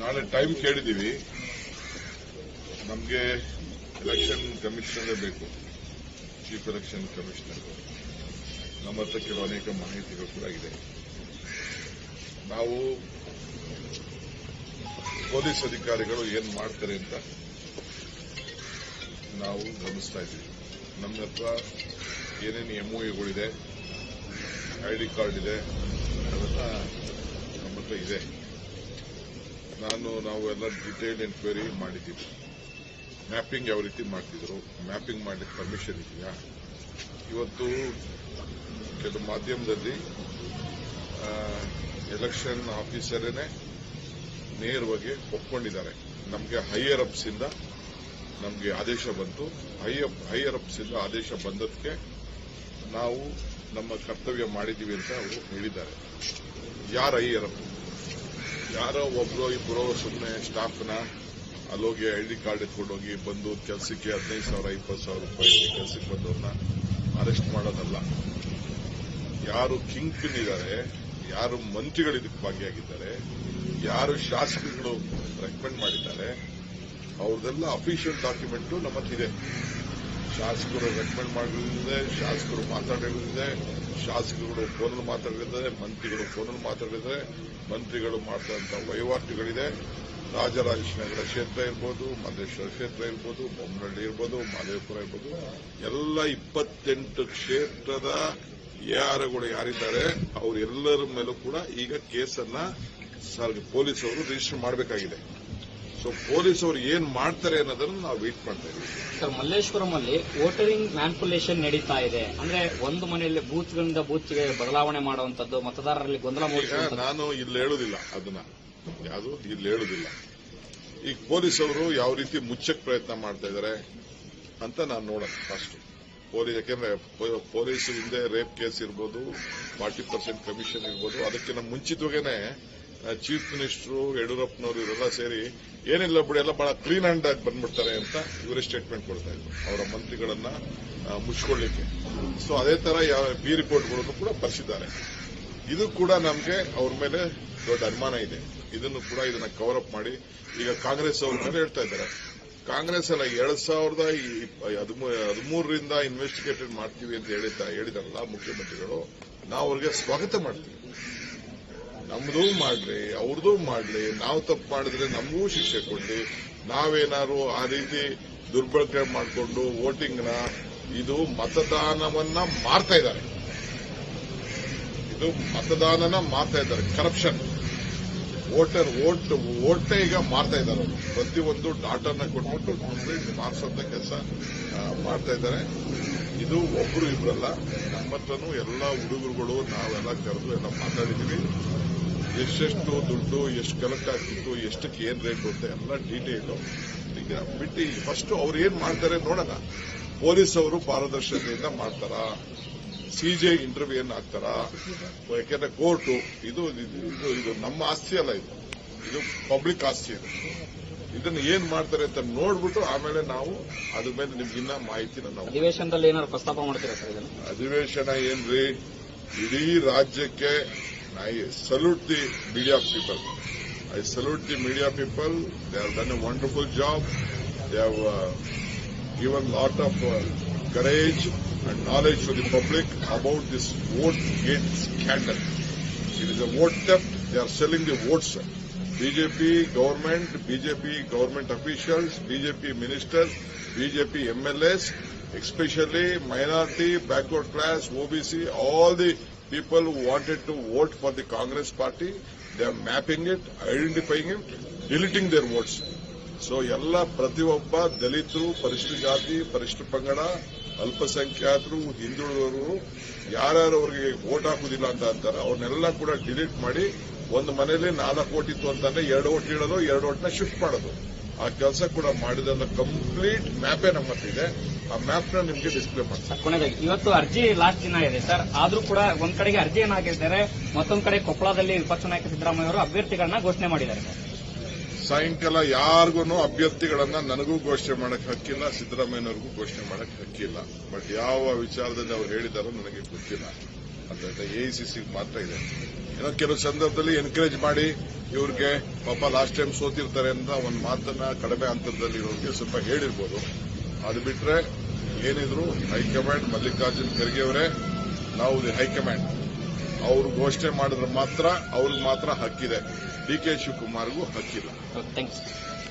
ನಾಳೆ ಟೈಮ್ ಕೇಳಿದೀವಿ. ನಮಗೆ ಎಲೆಕ್ಷನ್ ಕಮಿಷನರ್ ಬೇಕು. ಚೀಫ್ ಎಲೆಕ್ಷನ್ ಕಮಿಷನರ್ ನಮ್ಮ ಹತ್ರ ಕೆಲವು ಅನೇಕ ಮಾಹಿತಿಗಳು ಕೂಡ ಇದೆ. ನಾವು ಪೊಲೀಸ್ ಅಧಿಕಾರಿಗಳು ಏನ್ ಮಾಡ್ತಾರೆ ಅಂತ ನಾವು ಗಮನಿಸ್ತಾ ಇದ್ದೀವಿ. ನಮ್ಮ ಹತ್ರ ಏನೇನು ಎಂಒಗಳಿದೆ ಐ ಡಿ ಕಾರ್ಡ್ ಇದೆ, ಅದನ್ನ ನಮ್ಮ ಹತ್ರ ಇದೆ. ನಾನು ನಾವು ಎಲ್ಲ ಡಿಟೇಲ್ ಎನ್ಕ್ವೈರಿ ಮಾಡಿದ್ದೀವಿ. ಮ್ಯಾಪಿಂಗ್ ಯಾವ ರೀತಿ ಮಾಡ್ತಿದ್ರು? ಮ್ಯಾಪಿಂಗ್ ಮಾಡಲಿಕ್ಕೆ ಪರ್ಮಿಷನ್ ಇದೆಯಾ? ಇವತ್ತು ಕೆಲವು ಮಾಧ್ಯಮದಲ್ಲಿ ಎಲೆಕ್ಷನ್ ಆಫೀಸರೇನೆ ನೇರವಾಗಿ ಒಪ್ಕೊಂಡಿದ್ದಾರೆ. ನಮಗೆ ಹೈಯರ್ ಅಪ್ಸ್ ಇಂದ ನಮಗೆ ಆದೇಶ ಬಂತು. ಹೈಯರ್ ಅಪ್ಸ್ ಇಂದ ಆದೇಶ ಬಂದದಕ್ಕೆ ನಾವು ನಮ್ಮ ಕರ್ತವ್ಯ ಮಾಡಿದ್ದೀವಿ ಅಂತ ಅವರು ಹೇಳಿದ್ದಾರೆ. ಯಾರು ಹೈಯರ್ ಯಾರೋ ಒಬ್ರು ಇಬ್ಬರು ಸುಮ್ಮನೆ ಸ್ಟಾಫ್ನ ಅಲ್ಲೋಗಿ ಐ ಡಿ ಕಾರ್ಡ್ ಎತ್ಕೊಂಡೋಗಿ ಬಂದು ಕೆಲಸಕ್ಕೆ ಹದಿನೈದು ಸಾವಿರ, ಇಪ್ಪತ್ತು ಸಾವಿರ ರೂಪಾಯಿ ಕೆಲಸಕ್ಕೆ ಬಂದವ್ರನ್ನ ಅರೆಸ್ಟ್ ಮಾಡೋದಲ್ಲ. ಯಾರು ಕಿಂಗ್ ಪಿನ್ ಇದ್ದಾರೆ ಯಾರು ಮಂತ್ರಿಗಳು ಇದಕ್ಕೆ ಭಾಗಿಯಾಗಿದ್ದಾರೆ, ಯಾರು ಶಾಸಕರುಗಳು ರೆಕಮೆಂಡ್ ಮಾಡಿದ್ದಾರೆ ಅವ್ರದೆಲ್ಲ ಅಫಿಷಿಯಲ್ ಡಾಕ್ಯುಮೆಂಟ್ ನಮ್ಮ ಹತ್ರ ಇದೆ. ಶಾಸಕರು ರೆಕಮೆಂಡ್ ಮಾಡಿರೋದಿದೆ ಶಾಸಕರು ಮಾತಾಡಿರೋದಿದೆ ಶಾಸಕರುಗಳು ಫೋನಲ್ಲಿ ಮಾತಾಡಿದ್ದಾರೆ ಮಂತ್ರಿಗಳು ಫೋನಲ್ಲಿ ಮಾತಾಡಿದ್ದಾರೆ ಮಂತ್ರಿಗಳು ಮಾಡಿದಂತಹ ವಹಿವಾಟುಗಳಿದೆ. ರಾಜರಾಜೇಶ್ವರ ಕ್ಷೇತ್ರ ಇರ್ಬೋದು, ಮಲ್ಲೇಶ್ವರ ಕ್ಷೇತ್ರ ಇರ್ಬೋದು ಬೊಮ್ಮನಹಳ್ಳಿ ಇರ್ಬೋದು, ಮಾದೇವಪುರ ಇರ್ಬೋದು, ಎಲ್ಲ ಇಪ್ಪತ್ತೆಂಟು ಕ್ಷೇತ್ರದ ಎಆರ್ಗಳು ಯಾರಿದ್ದಾರೆ, ಅವರೆಲ್ಲರ ಮೇಲೂ ಕೂಡ ಈಗ ಕೇಸನ್ನ ಸರ್- ಪೊಲೀಸರು ರಿಜಿಸ್ಟರ್ ಮಾಡಬೇಕಾಗಿದೆ. ಸೊ ಪೊಲೀಸ್ ಅವರು ಏನ್ ಮಾಡ್ತಾರೆ ಅನ್ನೋದನ್ನ ನಾವು ವೇಟ್ ಮಾಡ್ತಾ ಇದ್ದೀವಿ. ಸರ್ ಮಲ್ಲೇಶ್ವರಂ ಅಲ್ಲಿ ವೋಟರಿಂಗ್ ಮ್ಯಾನ್ಪುಲೇಷನ್ ನಡೀತಾ ಇದೆ. ಅಂದ್ರೆ ಒಂದು ಮನೆಯಲ್ಲಿ ಬೂತ್ಗಳಿಂದ ಬೂತ್ಗೆ ಬದಲಾವಣೆ ಮಾಡುವಂತದ್ದು ಮತದಾರರಲ್ಲಿ ಗೊಂದಲ ಮೂಡಿಸುವಂತದ್ದು ನಾನು ಇಲ್ಲಿ ಹೇಳುದಿಲ್ಲ ಅದನ್ನ. ಯಾವುದು? ಇಲ್ಲಿ ಹೇಳುದಿಲ್ಲ. ಈಗ ಪೊಲೀಸ್ ಅವರು ಯಾವ ರೀತಿ ಮುಚ್ಚಕ್ ಪ್ರಯತ್ನ ಮಾಡ್ತಾ ಇದ್ದಾರೆ ಅಂತ ನಾನು ನೋಡೋಣ ಫಸ್ಟ್ ಪೊಲೀಸ್ ಯಾಕೆಂದ್ರೆ ಪೊ- ಪೊಲೀಸ್ ಹಿಂದೆ ರೇಪ್ ಕೇಸ್ ಇರ್ಬೋದು ಫಾರ್ಟಿ ಪರ್ಸೆಂಟ್ ಕಮಿಷನ್ ಇರ್ಬೋದು ಅದಕ್ಕಿಂತ ಮುಂಚಿತವಾಗೇನೆ ಚೀಫ್ ಮಿನಿಸ್ಟರ್, ಯಡಿಯೂರಪ್ಪನವರು ಇವರೆಲ್ಲ ಸೇರಿ, ಏನಿಲ್ಲ ಬಿಡಿ, ಎಲ್ಲ ಬಹಳ ಕ್ಲೀನ್ ಹ್ಯಾಂಡ್ ಆಗಿ ಬಂದ್ಬಿಡ್ತಾರೆ ಅಂತ ಇವರೇ ಸ್ಟೇಟ್ಮೆಂಟ್ ಕೊಡ್ತಾ ಇದ್ರು. ಅವರ ಮಂತ್ರಿಗಳನ್ನ ಮುಚ್ಚಿಕೊಳ್ಳಿಕ್ಕೆ ಮುಚ್ಕೊಳ್ಳಿಕ್ಕೆ. ಸೊ ಅದೇ ತರ ಯಾವ ಬಿ ರಿಪೋರ್ಟ್ಗಳನ್ನು ಕೂಡ ಬರ್ಸಿದ್ದಾರೆ. ಇದು ಕೂಡ ನಮಗೆ ಅವ್ರ ಮೇಲೆ ದೊಡ್ಡ ಅನುಮಾನ ಇದೆ. ಇದನ್ನು ಕೂಡ ಇದನ್ನ ಕವರ್ ಅಪ್ ಮಾಡಿ, ಈಗ ಕಾಂಗ್ರೆಸ್ ಅವ್ರ ಮೇಲೆ ಹೇಳ್ತಾ ಇದ್ದಾರೆ. ಕಾಂಗ್ರೆಸ್ ಅಲ್ಲ, ಎರಡ್ ಸಾವಿರದ ಹದಿಮೂರರಿಂದ ಇನ್ವೆಸ್ಟಿಗೇಟೆಡ್ ಮಾಡ್ತೀವಿ ಅಂತ ಹೇಳಿದ್ದ, ಹೇಳಿದಾರಲ್ಲ ಮುಖ್ಯಮಂತ್ರಿಗಳು, ನಾವು ಅವ್ರಿಗೆ ಸ್ವಾಗತ ಮಾಡ್ತೀವಿ. ನಮ್ದು ಮಾಡ್ಲಿ ಅವ್ರದ್ದು ಮಾಡ್ಲಿ. ನಾವು ತಪ್ಪು ಮಾಡಿದ್ರೆ ನಮಗೂ ಶಿಕ್ಷೆ ಕೊಡ್ಲಿ. ನಾವೇನಾದ್ರು ಆ ರೀತಿ ದುರ್ಬಳಕೆ ಮಾಡಿಕೊಂಡು ವೋಟಿಂಗ್ನ ಇದು ಮತದಾನವನ್ನ ಮಾರ್ತಾ ಇದ್ದಾರೆ. ಇದು ಮತದಾನನ ಮಾರ್ತಾ ಇದ್ದಾರೆ. ಕರಪ್ಷನ್ ವೋಟರ್ ವೋಟ್ ಓಟೇ ಈಗ ಮಾಡ್ತಾ ಇದ್ದಾರೆ ಅವರು. ಪ್ರತಿಯೊಂದು ಡಾಟಾನ ಕೊಟ್ಬಿಟ್ಟು ಕಂಪ್ಲೀಟ್ ಮಾರ್ಸಂತ ಕೆಲಸ ಮಾಡ್ತಾ ಇದ್ದಾರೆ. ಇದು ಒಬ್ರು ಇಬ್ಬರಲ್ಲ ನಮ್ಮ ಹತ್ರನೂ ಎಲ್ಲ ಹುಡುಗರುಗಳು, ನಾವೆಲ್ಲ ಕರೆದು ಎಲ್ಲ ಮಾತಾಡಿದ್ದೀವಿ. ಎಷ್ಟೆಷ್ಟು ದುಡ್ಡು, ಎಷ್ಟು ಕಲೆಕ್ಟ್ ಆಗ್ತಿತ್ತು, ಎಷ್ಟಕ್ಕೆ ಏನು ರೇಟು ಅಂತ ಎಲ್ಲ ಡೀಟೇಲ್ ಈಗ ಬಿಟ್ಟು ಫಸ್ಟ್ ಅವ್ರು ಏನು ಮಾಡ್ತಾರೆ ನೋಡೋಣ. ಪೊಲೀಸ್ ಅವರು ಪಾರದರ್ಶಕತೆಯಿಂದ ಮಾಡ್ತಾರಾ? ಸಿಜೆ ಇಂಟರ್ವ್ಯೂ ಏನ್ ಆಗ್ತಾರಾ ಯಾಕೆಂದ್ರೆ ಕೋರ್ಟು ಇದು ಇದು ಇದು- ನಮ್ಮ ಆಸ್ತಿ ಅಲ್ಲ ಇದು. ಇದು ಪಬ್ಲಿಕ್ ಆಸ್ತಿ ಇದು. ಇದನ್ನ ಏನ್ ಮಾಡ್ತಾರೆ ಅಂತ ನೋಡ್ಬಿಟ್ಟು ಆಮೇಲೆ ನಾವು ಅದ್ರ ಮೇಲೆ ನಿಮ್ಗಿನ್ನ ಮಾಹಿತಿನ ನಾವು ಅಧಿವೇಶನದಲ್ಲಿ ಏನಾದ್ರು ಪ್ರಸ್ತಾಪ ಮಾಡ್ತೀರಾ ಸರ್ ಅಧಿವೇಶನ ಏನ್ರಿ? ಇಡೀ ರಾಜ್ಯಕ್ಕೆ I salute the media people I salute the media people they have done a wonderful job they have given lot of courage And knowledge to the public about this vote gate scandal it is a vote theft they are selling the votes BJP government BJP government officials BJP ministers BJP MLAs especially minority, backward class, OBC, all the people who wanted to vote for the Congress party, they are mapping it, identifying it, deleting their votes. So ಎಲ್ಲ ಪ್ರತಿಯೊಬ್ಬ ದಲಿತರು ಪರಿಶಿಷ್ಟ ಜಾತಿ ಪರಿಶಿಷ್ಟ ಪಂಗಡ ಅಲ್ಪಸಂಖ್ಯಾತರು, ಹಿಂದುಳಿದವರು ಯಾರ್ಯಾರು ಅವರಿಗೆ ವೋಟ್ ಹಾಕುದಿಲ್ಲ ಅಂತ ಅಂತಾರೆ, ಅವ್ರನ್ನೆಲ್ಲ ಕೂಡ ಡಿಲೀಟ್ ಮಾಡಿ ಒಂದು ಮನೆಯಲ್ಲಿ ನಾಲ್ಕು ಓಟ್ ಇತ್ತು ಅಂತಂದ್ರೆ ಎರಡು ಓಟ್ ಇಡೋದು ಎರಡು ಓಟ್ನ ಶಿಫ್ಟ್ ಮಾಡೋದು. ಆ ಕೆಲಸ ಕೂಡ ಮಾಡಿದ ಕಂಪ್ಲೀಟ್ ಮ್ಯಾಪೇ ನಮ್ಮ ಹತ್ರ ಇದೆ. ಆ ಮ್ಯಾಪ್ನ ನಿಮ್ಗೆ ಡಿಸ್ಪ್ಲೇ ಮಾಡ್ತಾರೆ ಇವತ್ತು ಅರ್ಜಿ ಲಾಸ್ಟ್ ದಿನ ಇದೆ ಸರ್. ಆದ್ರೂ ಕೂಡ ಒಂದ್ ಕಡೆಗೆ ಅರ್ಜಿ ಏನಾಗಿದ್ದಾರೆ ಮತ್ತೊಂದ್ ಕಡೆ ಕೊಪ್ಪಳದಲ್ಲಿ ವಿಪಕ್ಷ ನಾಯಕ ಸಿದ್ದರಾಮಯ್ಯ ಅವರು ಅಭ್ಯರ್ಥಿಗಳನ್ನ ಘೋಷಣೆ ಮಾಡಿದ್ದಾರೆ ಸಾಯಂಕಾಲ ಯಾರಿಗೂ ಅಭ್ಯರ್ಥಿಗಳನ್ನ ನನಗೂ ಘೋಷಣೆ ಮಾಡಕ್ ಹಕ್ಕಿಲ್ಲ, ಸಿದ್ದರಾಮಯ್ಯನವ್ರಿಗೂ ಘೋಷಣೆ ಮಾಡಕ್ ಹಕ್ಕಿಲ್ಲ. ಬಟ್ ಯಾವ ವಿಚಾರದಲ್ಲಿ ಅವ್ರು ಹೇಳಿದಾರೋ ನನಗೆ ಗೊತ್ತಿಲ್ಲ. ಅದರಿಂದ ಎಐಸಿಸಿ ಮಾತ್ರ ಇದೆ. ಏನೋ ಕೆಲವು ಸಂದರ್ಭದಲ್ಲಿ ಎನ್ಕರೇಜ್ ಮಾಡಿ ಇವ್ರಿಗೆ ಪಾಪ ಲಾಸ್ಟ್ ಟೈಮ್ ಸೋತಿರ್ತಾರೆ ಅಂತ ಒಂದು ಮಾತನ್ನ ಕಡಿಮೆ ಹಂತದಲ್ಲಿ ಇರೋರಿಗೆ ಸ್ವಲ್ಪ ಹೇಳಿರ್ಬೋದು. ಅದು ಬಿಟ್ರೆ ಏನಿದ್ರು ಹೈಕಮಾಂಡ್ ಮಲ್ಲಿಕಾರ್ಜುನ್ ಖರ್ಗೆ ಅವರೇ, ನಾವು ಹೈಕಮಾಂಡ್. ಅವರು ಘೋಷಣೆ ಮಾಡಿದ್ರೆ ಮಾತ್ರ ಅವ್ರಿಗೆ ಮಾತ್ರ ಹಕ್ಕಿದೆ. ಡಿ ಕೆ ಶಿವಕುಮಾರ್ಗೂ ಹಕ್ಕಿಲ್ಲ. Oh,